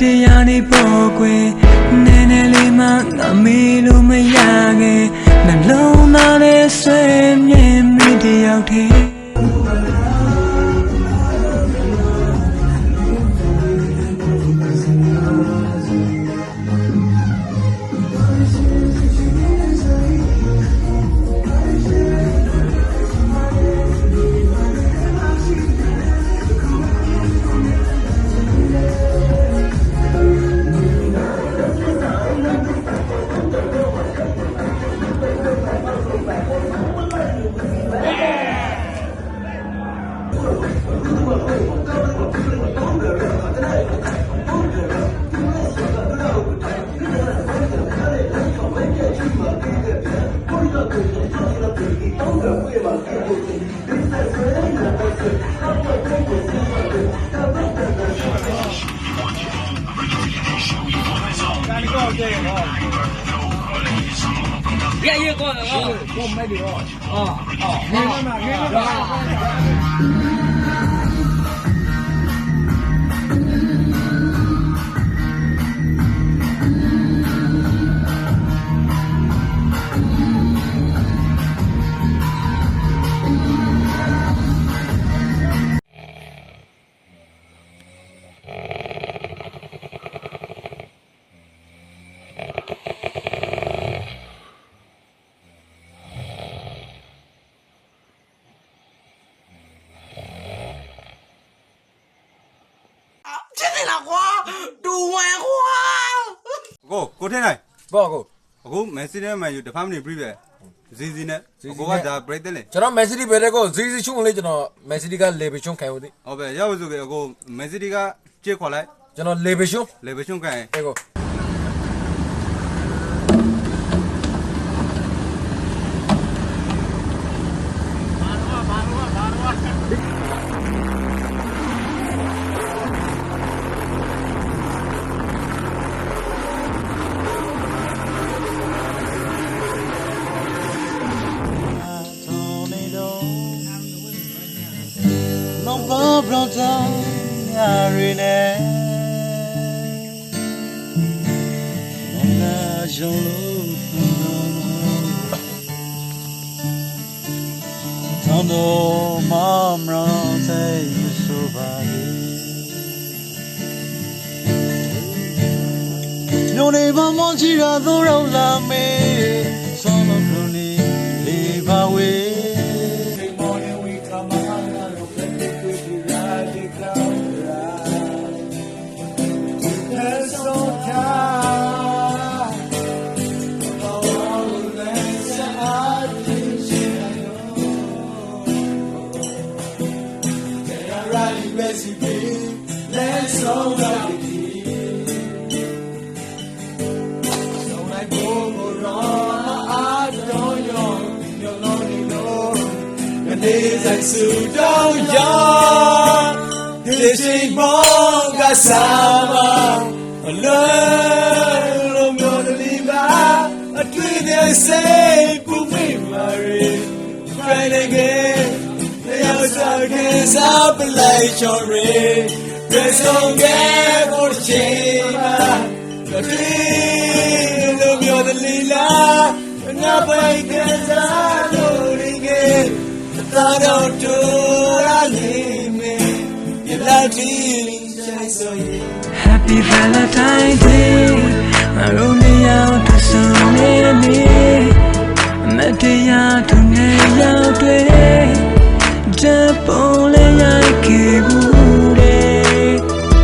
တရားနေပေါ်ကွယ်နည်းနည်းလေးမှငါမေးလို့မရခဲ့နှလုံးသားနဲ့ဆွေ 爷爷过来啊！我们买礼物。啊啊！妈妈，妈妈。 ဖြစ်နေလားကွာဒူဝမ်ကွာကိုကိုထင်းနိုင်ပေါ့ကိုအခုမက်ဆီနဲ့မန်ယူတစ်ဖက်မနေပြည့်ပဲဇီဇီနဲ့ဇီဇီနဲ့ကိုကဒါ break တယ်လေကျွန်တော်မက်ဆီတီဘယ်တဲ့ကိုဇီဇီချုံလေးကျွန်တော်မက်ဆီတီကလေဘီချုံခံဦးသည်ဟုတ်ပဲရောက်စုကေကိုမက်ဆီကကြေခေါ်လိုက်ကျွန်တော်လေဘီချုံလေဘချုံကန်အေကို above London Mariner En nageant l'eau Tant d'eau m'embrantez me sauvage Non è mamma girato la Days like Sudan, young, this is Monga Sama, a little more to leave out, a twin they say, Pumi Mary, crying again, the outside is up like your ring, there's no gap for the chamber, the twin, look, you're the lila, and now I can't loading it. သာတော်တူရလေးမေရလာတီဆိုင်ဆိုရင် Happy Valentine's Day ငါတို့နှစ်ယောက်